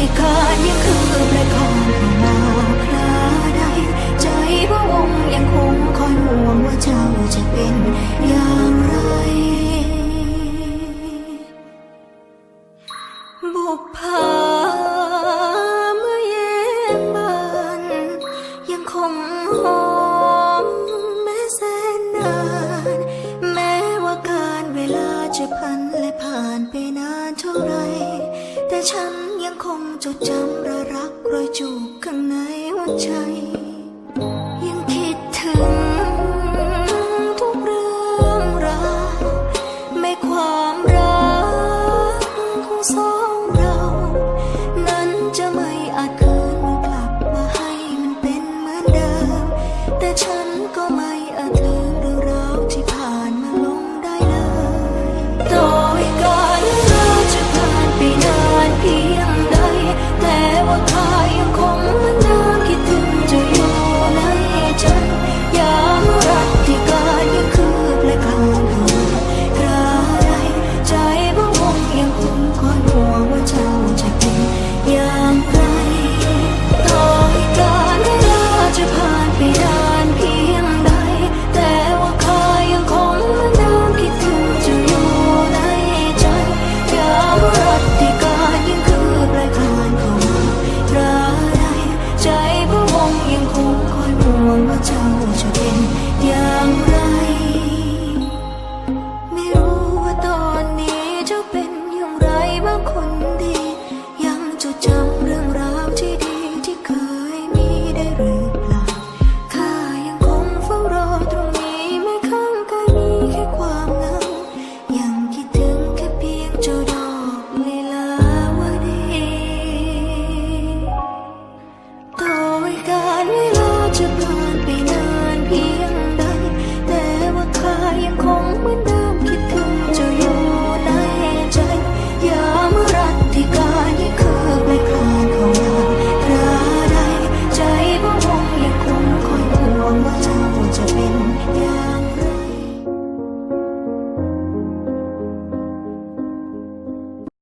ติคาดยังคือประคองให้หาวคลาใดใจพระองค์ยังคงคอยห่วงว่าเจ้าจะเป็นอย่างไร บุพภาเมื่อเย็นบานยังคงหอมแม้แสนนาน แม้ว่าการเวลาจะพันและผ่านไปนานเท่าไร แต่ฉันังคงจดจำระรักรอยจูบข้างในหัวใจ ว่าเจ้าจะเป็นอย่างไร